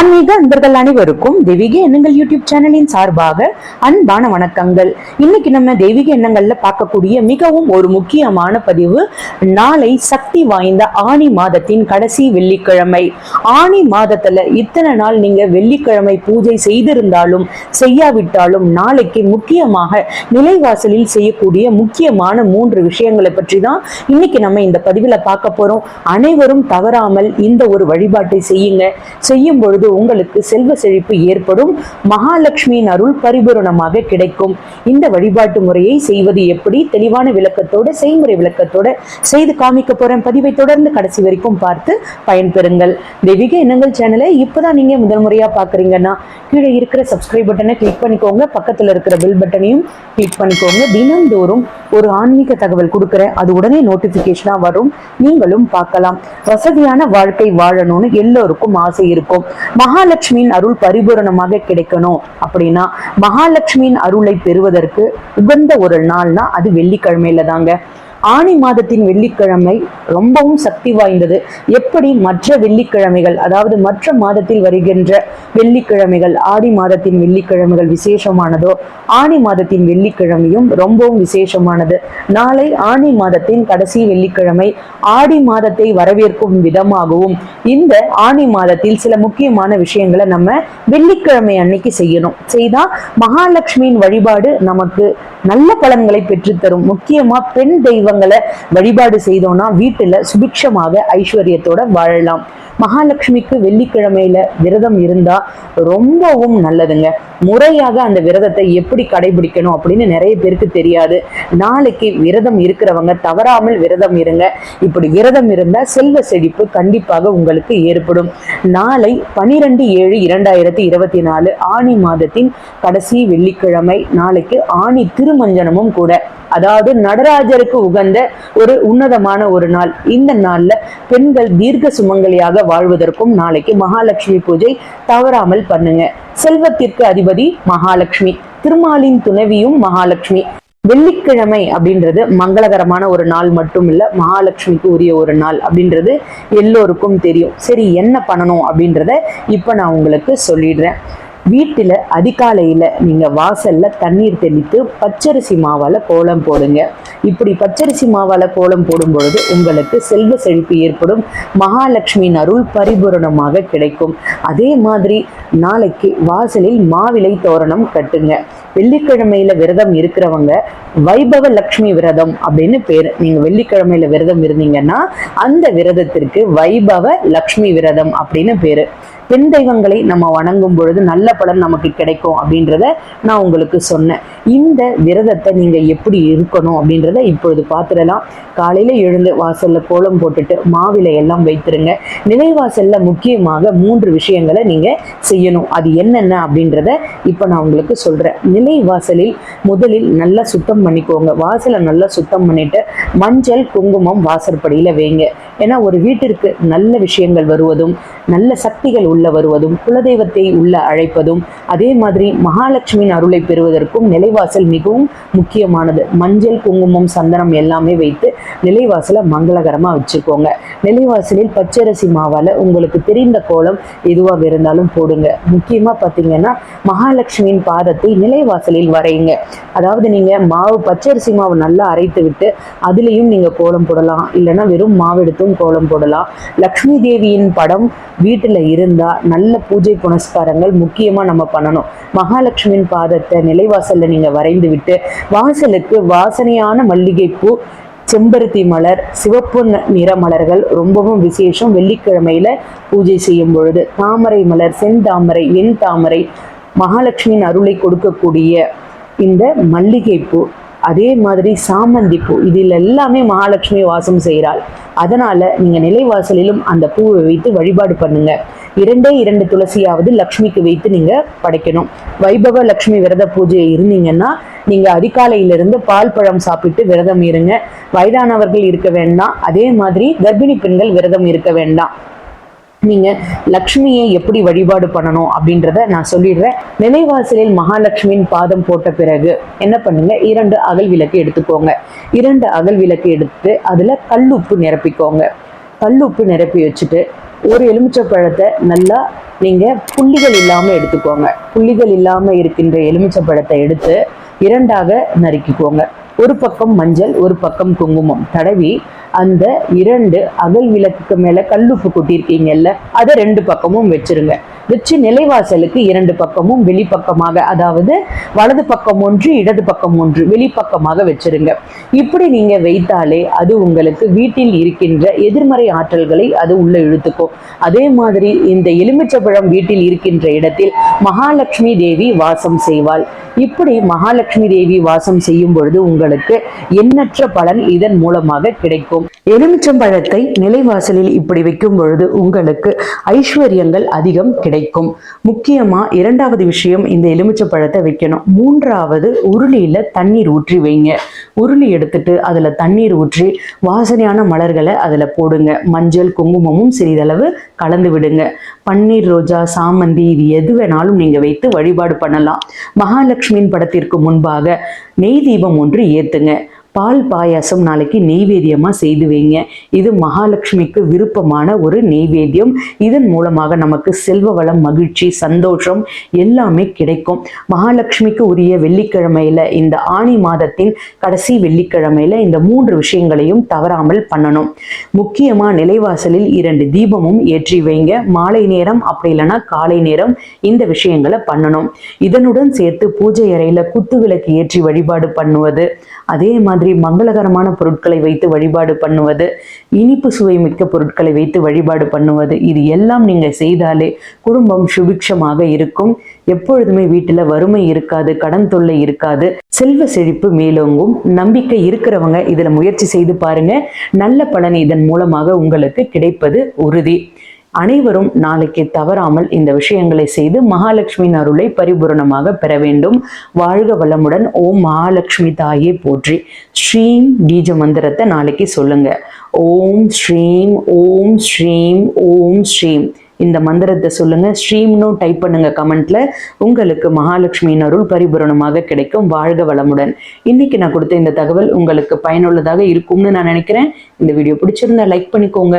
ஆன்மீக அன்பர்கள் அனைவருக்கும் தெய்வீக எண்ணங்கள் யூடியூப் சேனலின் சார்பாக அன்பான வணக்கங்கள். இன்னைக்கு நம்ம தெய்வீக எண்ணங்கள்ல பார்க்கக்கூடிய மிகவும் ஒரு முக்கியமான பதிவு நாளை சக்தி வாய்ந்த ஆணி மாதத்தின் கடைசி வெள்ளிக்கிழமை. ஆணி மாதத்துல இத்தனை நாள் நீங்க வெள்ளிக்கிழமை பூஜை செய்திருந்தாலும் செய்யாவிட்டாலும் நாளைக்கு முக்கியமாக நிலைவாசலில் செய்யக்கூடிய முக்கியமான மூன்று விஷயங்களை பற்றி தான் இன்னைக்கு நம்ம இந்த பதிவுல பார்க்க போறோம். அனைவரும் தவறாமல் இந்த ஒரு வழிபாட்டை செய்யுங்க. செய்யும் பொழுது உங்களுக்கு செல்வ செழிப்பு ஏற்படும். மகாலட்சுமியின் அருள் பரிபூரணமாக கிடைக்கும். இந்த வழிபாட்டு முறையை செய்வது எப்படி? தெளிவான விளக்கத்தோட செய்முறை விளக்கத்தோட செய்து காமிக்க போறேன். பதிவை தொடர்ந்து கடைசி வரைக்கும் பார்த்து பயன்பெறுங்கள். தெய்வீக எண்ணங்கள் சேனலை இப்பதான் நீங்க முதல் முறையா பாக்குறீங்கன்னா கீழே இருக்கிற சப்ஸ்கிரைப் பட்டனை கிளிக் பண்ணிக்கோங்க. பக்கத்துல இருக்கிற பெல் பட்டனையும் கிளிக் பண்ணிக்கோங்க. தினந்தோறும் ஒரு ஆன்மீக தகவல் கொடுக்குறேன். அது உடனே நோட்டிபிகேஷனா வரும். நீங்களும் பார்க்கலாம். வசதியான வாழ்க்கை வாழணும்னு எல்லோருக்கும் ஆசை இருக்கும். மகாலட்சுமியின் அருள் பரிபூரணமாக கிடைக்கணும் அப்படின்னா மகாலட்சுமியின் அருளை பெறுவதற்கு உகந்த ஒரு நாள்னா அது வெள்ளிக்கிழமையில தாங்க ஆணி மாதத்தின் வெள்ளிக்கிழமை ரொம்பவும் சக்தி வாய்ந்தது. எப்படி மற்ற வெள்ளிக்கிழமைகள் அதாவது மற்ற மாதத்தில் வருகின்ற வெள்ளிக்கிழமைகள் ஆடி மாதத்தின் வெள்ளிக்கிழமைகள் விசேஷமானதோ ஆணி மாதத்தின் வெள்ளிக்கிழமையும் ரொம்பவும் விசேஷமானது. நாளை ஆணி மாதத்தின் கடைசி வெள்ளிக்கிழமை ஆடி மாதத்தை வரவேற்கும் விதமாகவும் இந்த ஆணி மாதத்தில் சில முக்கியமான விஷயங்களை நம்ம வெள்ளிக்கிழமை அன்னைக்கு செய்யணும். செய்தா மகாலட்சுமியின் வழிபாடு நமக்கு நல்ல பலன்களை பெற்றுத்தரும். முக்கியமா பெண் தெய்வங்களை வழிபாடு செய்தோம்னா வீட்டுல சுபிக்ஷமாக ஐஸ்வர்யத்தோட வாழலாம். மகாலட்சுமிக்கு வெள்ளிக்கிழமையில விரதம் இருந்தா ரொம்பவும் நல்லதுங்க. முறையாக அந்த விரதத்தை எப்படி கடைபிடிக்கணும் அப்படின்னு நிறைய பேருக்கு தெரியாது. நாளைக்கு விரதம் இருக்கிறவங்க தவறாமல் விரதம் இருங்க. இப்படி விரதம் இருந்தால் செல்வ செழிப்பு கண்டிப்பாக உங்களுக்கு ஏற்படும். நாளை பனிரெண்டு ஏழு இரண்டாயிரத்தி இருபத்தி நாலு ஆணி மாதத்தின் கடைசி வெள்ளிக்கிழமை நாளைக்கு ஆணி திருமஞ்சனமும் கூட. அதாவது நடராஜருக்கு உகந்த ஒரு உன்னதமான ஒரு நாள். இந்த நாள்ல பெண்கள் தீர்க்க சுமங்கலியாக வாழ்வதற்கும் நாளைக்கு மகாலட்சுமி பூஜை தவறாமல் பண்ணுங்க. செல்வத்திற்கு அதிபதி மகாலட்சுமி திருமாலின் துணைவியும் மகாலட்சுமி. வெள்ளிக்கிழமை அப்படின்றது மங்களகரமான ஒரு நாள் மட்டும் இல்ல மகாலட்சுமிக்கு உரிய ஒரு நாள் அப்படின்றது எல்லோருக்கும் தெரியும். சரி என்ன பண்ணணும் அப்படின்றத இப்ப நான் உங்களுக்கு சொல்லிடுறேன். வீட்டில் அதிகாலையில் நீங்கள் வாசலில் தண்ணீர் தெளித்து பச்சரிசி மாவால் கோலம் போடுங்க. இப்படி பச்சரிசி மாவால் கோலம் போடும் பொழுது உங்களுக்கு செல்வ செழிப்பு ஏற்படும். மகாலட்சுமியின் அருள் பரிபூரணமாக கிடைக்கும். அதே மாதிரி நாளைக்கு வாசலில் மாவிலை தோரணம் கட்டுங்க. வெள்ளிக்கிழமையில விரதம் இருக்கிறவங்க வைபவ லக்ஷ்மி விரதம் அப்படின்னு பேர். நீங்க வெள்ளிக்கிழமையில விரதம் இருந்தீங்கன்னா அந்த விரதத்திற்கு வைபவ லக்ஷ்மி விரதம் அப்படின்னு பேரு. பெண் தெய்வங்களை நம்ம வணங்கும் பொழுது நல்ல பலன் நமக்கு கிடைக்கும் அப்படின்றத நான் உங்களுக்கு சொன்னேன். இந்த விரதத்தை நீங்க எப்படி இருக்கணும் அப்படின்றத இப்பொழுது பார்த்துடலாம். காலையில எழுந்து வாசல்ல கோலம் போட்டுட்டு மாவிலை எல்லாம் வைத்திருங்க. நிலைவாசலில் முக்கியமாக மூன்று விஷயங்களை நீங்க செய்யணும். அது என்னென்ன அப்படின்றத இப்போ நான் உங்களுக்கு சொல்றேன். நிலை வாசலில் முதலில் நல்லா சுத்தம் பண்ணிக்கோங்க. வாசலை நல்லா சுத்தம் பண்ணிட்டு மஞ்சள் குங்குமம் வாசற்படியில வைங்க. ஏன்னா ஒரு வீட்டிற்கு நல்ல விஷயங்கள் வருவதும் நல்ல சக்திகள் உள்ள வருவதும் குலதெய்வத்தை உள்ள அழைப்பதும் அதே மாதிரி மகாலட்சுமியின் அருளை பெறுவதற்கும் நிலைவாசல் மிகவும் முக்கியமானது. மஞ்சள் குங்குமம் சந்தனம் எல்லாமே வைத்து நிலைவாசலை மங்களகரமாக வச்சுக்கோங்க. நிலைவாசலில் பச்சரிசி மாவால் உங்களுக்கு தெரிந்த கோலம் எதுவாக இருந்தாலும் போடுங்க. முக்கியமாக பார்த்தீங்கன்னா மகாலட்சுமியின் பாதத்தை நிலைவாசலில் வரையுங்க. அதாவது நீங்கள் மாவு பச்சரிசி மாவு நல்லா அரைத்து விட்டு அதுலேயும் நீங்கள் கோலம் போடலாம். இல்லைன்னா வெறும் மாவு முருகன் கோலம் போடலாம். லக்ஷ்மி தேவியின் படம் வீட்டில் இருந்தால் நல்ல பூஜை புனஸ்காரங்கள் முக்கியமாக நம்ம பண்ணணும். மகாலட்சுமியின் பாதத்தை நிலைவாசலில் நீங்கள் வரைந்து விட்டு வாசலுக்கு வாசனையான மல்லிகைப்பூ செம்பருத்தி மலர் சிவப்பு நிற மலர்கள் ரொம்பவும் விசேஷம். வெள்ளிக்கிழமையில பூஜை செய்யும் பொழுது தாமரை மலர் செந்தாமரை வெண் தாமரை மகாலட்சுமியின் அருளை கொடுக்கக்கூடிய இந்த மல்லிகைப்பூ அதே மாதிரி சாமந்தி பூ இதில் எல்லாமே மகாலட்சுமி வாசம் செய்கிறாள். அதனால நீங்கள் நிலைவாசலிலும் அந்த பூவை வைத்து வழிபாடு பண்ணுங்க. இரண்டே இரண்டு துளசியாவது லக்ஷ்மிக்கு வைத்து நீங்க படைக்கணும். வைபவ லக்ஷ்மி விரத பூஜை இருந்தீங்கன்னா நீங்க அதிகாலையிலிருந்து பால் பழம் சாப்பிட்டு விரதம் இருங்க. வயதானவர்கள் இருக்க வேண்டாம். அதே மாதிரி கர்ப்பிணி பெண்கள் விரதம் இருக்க வேண்டாம். நீங்க லக்ஷ்மியை எப்படி வழிபாடு பண்ணணும் அப்படின்றத நான் சொல்லிடுறேன். நினைவாசலில் மகாலட்சுமியின் பாதம் போட்ட பிறகு என்ன பண்ணுங்க? இரண்டு அகல் விளக்கு எடுத்துக்கோங்க. இரண்டு அகல் விளக்கு எடுத்து அதுல கல்லுப்பு நிரப்பிக்கோங்க. கல்லுப்பு நிரப்பி வச்சுட்டு ஒரு எலுமிச்சை பழத்தை நல்லா நீங்க புள்ளிகள் இல்லாம எடுத்துக்கோங்க. புள்ளிகள் இல்லாம இருக்கின்ற எலுமிச்சை பழத்தை எடுத்து இரண்டாக நறுக்கிக்கோங்க. ஒரு பக்கம் மஞ்சள் ஒரு பக்கம் குங்குமம். தடவி அந்த இரண்டு அகல் விளக்குக்கு மேல கல்லுப்பு கொட்டியிருக்கீங்கல்ல அதை ரெண்டு பக்கமும் வச்சிருங்க. வச்சு நிலைவாசலுக்கு இரண்டு பக்கமும் வெளிப்பக்கமாக அதாவது வலது பக்கம் ஒன்று இடது பக்கம் ஒன்று வெளிப்பக்கமாக வச்சிருங்க. இப்படி நீங்க வைத்தாலே அது உங்களுக்கு வீட்டில் இருக்கின்ற எதிர்மறை ஆற்றல்களை அது உள்ள இழுத்துக்கும். அதே மாதிரி இந்த எலுமிச்சப்பழம் வீட்டில் இருக்கின்ற இடத்தில் மகாலட்சுமி தேவி வாசம் செய்வாள். இப்படி மகாலட்சுமி தேவி வாசம் செய்யும் பொழுது உங்களுக்கு எண்ணற்ற பலன் இதன் மூலமாக கிடைக்கும். எலுமிச்சம்பழத்தை நிலைவாசலில் இப்படி வைக்கும் பொழுது உங்களுக்கு ஐஸ்வர்யங்கள் அதிகம் கிடைக்கும். முக்கியமா இரண்டாவது விஷயம் இந்த எலுமிச்சை பழத்தை வைக்கணும். மூன்றாவது உருளியில தண்ணீர் ஊற்றி வைங்க. உருளி எடுத்துட்டு அதுல தண்ணீர் ஊற்றி வாசனையான மலர்களை அதுல போடுங்க. மஞ்சள் குங்குமமும் சிறிதளவு கலந்து விடுங்க. பன்னீர் ரோஜா சாமந்தி இது எது வேணாலும் நீங்க வைத்து வழிபாடு பண்ணலாம். மகாலட்சுமியின் படத்திற்கு முன்பாக நெய் தீபம் ஒன்று ஏத்துங்க. பால் பாயாசம் நாளைக்கு நெய்வேத்தியமாக செய்து வைங்க இது மகாலட்சுமிக்கு விருப்பமான ஒரு நெய்வேத்தியம். இதன் மூலமாக நமக்கு செல்வ வளம் மகிழ்ச்சி சந்தோஷம் எல்லாமே கிடைக்கும். மகாலட்சுமிக்கு உரிய வெள்ளிக்கிழமையில் இந்த ஆணி மாதத்தின் கடைசி வெள்ளிக்கிழமையில் இந்த மூன்று விஷயங்களையும் தவறாமல் பண்ணணும். முக்கியமா நிலைவாசலில் இரண்டு தீபமும் ஏற்றி வைங்க. மாலை நேரம் அப்படி இல்லைன்னா காலை நேரம் இந்த விஷயங்களை பண்ணணும். இதனுடன் சேர்த்து பூஜை அறையில குத்து விளக்கு ஏற்றி வழிபாடு பண்ணுவது. அதே மாதிரி மங்களகரமான பொருட்களை வைத்து வழிபாடு பண்ணுவது இனிப்பு சுவை மிக்க பொருட்களை வைத்து வழிபாடு பண்ணுவது இது எல்லாம் நீங்கள் செய்தாலே குடும்பம் சுபிக்ஷமாக இருக்கும். எப்பொழுதுமே வீட்டுல வறுமை இருக்காது கடன் தொல்லை இருக்காது செல்வ செழிப்பு மேலோங்கும். நம்பிக்கை இருக்கிறவங்க இதுல முயற்சி செய்து பாருங்க. நல்ல பலன் இதன் மூலமாக உங்களுக்கு கிடைப்பது உறுதி. அனைவரும் நாளைக்கு தவறாமல் இந்த விஷயங்களை செய்து மகாலட்சுமியின் அருளை பரிபூரணமாக பெற வேண்டும். வாழ்க வளமுடன். ஓம் மகாலட்சுமி தாயே போற்றி. ஸ்ரீம் பீஜ மந்திரத்தை நாளைக்கு சொல்லுங்க. ஓம் ஸ்ரீம் ஓம் ஸ்ரீம் ஓம் ஸ்ரீம். இந்த மந்திரத்தை சொல்லுங்க. ஸ்ரீம்னு டைப் பண்ணுங்க கமெண்ட்ல உங்களுக்கு மகாலட்சுமியின் அருள் பரிபூரணமாக கிடைக்கும். வாழ்க வளமுடன். இன்னைக்கு நான் கொடுத்த இந்த தகவல் உங்களுக்கு பயனுள்ளதாக இருக்கும்னு நான் நினைக்கிறேன். இந்த வீடியோ பிடிச்சிருந்தா லைக் பண்ணிக்கோங்க.